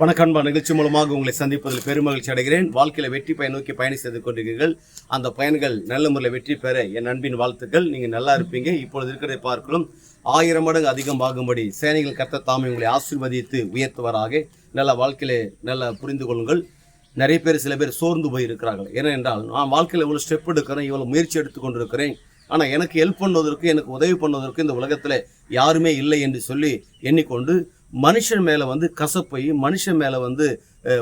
வணக்கம்பா நிகழ்ச்சி மூலமாக உங்களை சந்திப்பதில் பெருமகிழ்ச்சி அடைகிறேன். வாழ்க்கையில் வெற்றி பயன் நோக்கி பயணம் செய்து கொண்டிருக்கிறீர்கள் அந்த பயன்கள் நல்ல முறையில் வெற்றி பெற என் அன்பின் வாழ்த்துக்கள். நீங்கள் நல்லா இருப்பீங்க. இப்பொழுது இருக்கிறதை பார்க்கலாம் ஆயிரம் மடங்கு அதிகமாகும்படி சேனைகள் கத்த தாமே உங்களை ஆசீர்வதித்து உயர்த்துவராக. நல்ல வாழ்க்கையில நல்லா புரிந்து கொள்ளுங்கள். நிறைய பேர் சில பேர் சோர்ந்து போய் இருக்கிறார்கள் ஏனென்றால் நான் வாழ்க்கையில் இவ்வளோ ஸ்டெப் எடுக்கிறேன் இவ்வளோ முயற்சி எடுத்து கொண்டிருக்கிறேன். ஆனால் எனக்கு ஹெல்ப் பண்ணுவதற்கு எனக்கு உதவி பண்ணுவதற்கு இந்த உலகத்தில் யாருமே இல்லை என்று சொல்லி எண்ணிக்கொண்டு மனுஷன் மேலே வந்து கசப்பையும் மனுஷன் மேலே வந்து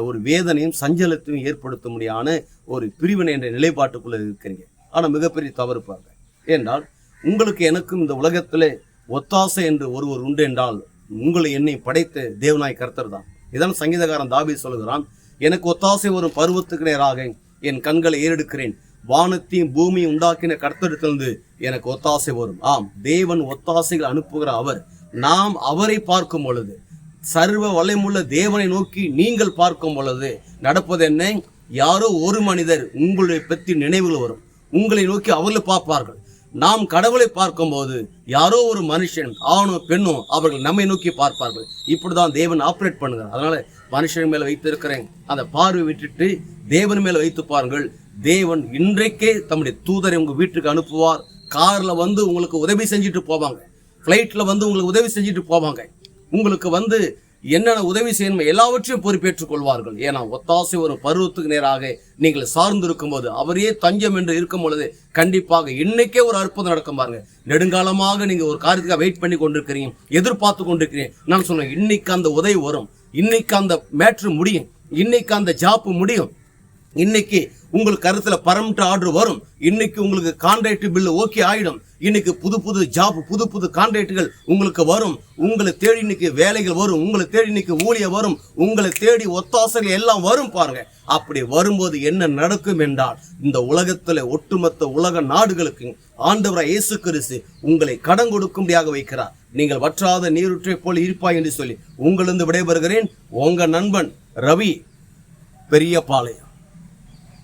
ஒரு வேதனையும் சஞ்சலத்தையும் ஏற்படுத்த முடியாத ஒரு பிரிவினை என்ற நிலைப்பாட்டுக்குள்ளே இருக்கிறீங்க. ஆனால் மிகப்பெரிய தவறு பாருங்க. ஏன்றால் உங்களுக்கு எனக்கும் இந்த உலகத்தில் ஒத்தாசை என்று ஒருவர் உண்டு என்றால் உங்களை என்னை படைத்த தேவநாய் கர்த்தர் தான். இதான் சங்கீதகாரன் தாபி சொல்கிறான் எனக்கு ஒத்தாசை வரும் பருவத்துக்கு நேராக என் கண்களை ஏறெடுக்கிறேன். வானத்தையும் பூமியும் உண்டாக்கின கர்த்தரிடத்திலிருந்து எனக்கு ஒத்தாசை வரும். ஆம் தேவன் ஒத்தாசைகள் அனுப்புகிற அவர் நாம் அவரை பார்க்கும் பொழுது சர்வ வலைமுள்ள தேவனை நோக்கி நீங்கள் பார்க்கும் பொழுது நடப்பது என்ன? யாரோ ஒரு மனிதர் உங்களுடைய பற்றி நினைவுகள் வரும். உங்களை நோக்கி அவர்கள் பார்ப்பார்கள். நாம் கடவுளை பார்க்கும்போது யாரோ ஒரு மனுஷன் ஆணோ பெண்ணோ அவர்கள் நம்மை நோக்கி பார்ப்பார்கள். இப்படிதான் தேவன் ஆப்ரேட் பண்ணுகிறார். அதனால் மனுஷன் மேலே வைத்திருக்கிறேன். அந்த பார்வை விட்டுட்டு தேவன் மேலே வைத்து பாருங்கள். தேவன் இன்றைக்கே தம்முடைய தூதரை உங்கள் வீட்டுக்கு அனுப்புவார். காரில் வந்து உங்களுக்கு உதவி செஞ்சுட்டு போவாங்க. ஃப்ளைட்டில் வந்து உங்களுக்கு உதவி செஞ்சுட்டு போவாங்க. உங்களுக்கு வந்து என்னென்ன உதவி செய்யணுமோ எல்லாவற்றையும் பொறுப்பேற்றுக் கொள்வார்கள். ஏன்னா ஒத்தாசை ஒரு பருவத்துக்கு நேராக நீங்கள் சார்ந்து இருக்கும்போது அவரே தஞ்சம் என்று இருக்கும் பொழுது கண்டிப்பாக இன்னைக்கே ஒரு அற்புதம் நடக்கும் பாருங்க. நெடுங்காலமாக நீங்கள் ஒரு காரியத்துக்காக வெயிட் பண்ணி கொண்டிருக்கிறீங்க எதிர்பார்த்து கொண்டிருக்கிறீங்க. நான் சொன்னேன் இன்னைக்கு அந்த உதவி வரும். இன்னைக்கு அந்த மேட்ரு முடியும். இன்னைக்கு அந்த ஜாப்பு முடியும். இன்னைக்கு உங்களுக்கு கருத்துல பரமிட்ட ஆர்டர் வரும். இன்னைக்கு உங்களுக்கு கான்ட்ராக்ட் பில்லு ஓகே ஆயிடும். இன்னைக்கு புது புது ஜாப் புது புது கான்ட்ராக்டுகள் உங்களுக்கு வரும். உங்களை தேடி இன்னைக்கு வேலைகள் வரும். உங்களை தேடி இன்னைக்கு ஊழிய வரும். உங்களை தேடி ஒத்தாசைகள் எல்லாம் வரும் பாருங்க. அப்படி வரும்போது என்ன நடக்கும் என்றால் இந்த உலகத்துல ஒட்டுமொத்த உலக நாடுகளுக்கு ஆண்டவராய் இயேசு கிறிஸ்து உங்களை கடன் கொடுக்கும்படியாக வைக்கிறார். நீங்கள் வற்றாத நீருற்றை போல் இருப்பாய் என்று சொல்லி உங்களிருந்து விடைபெறுகிறேன். உங்க நண்பன் ரவி பெரிய பாளையம்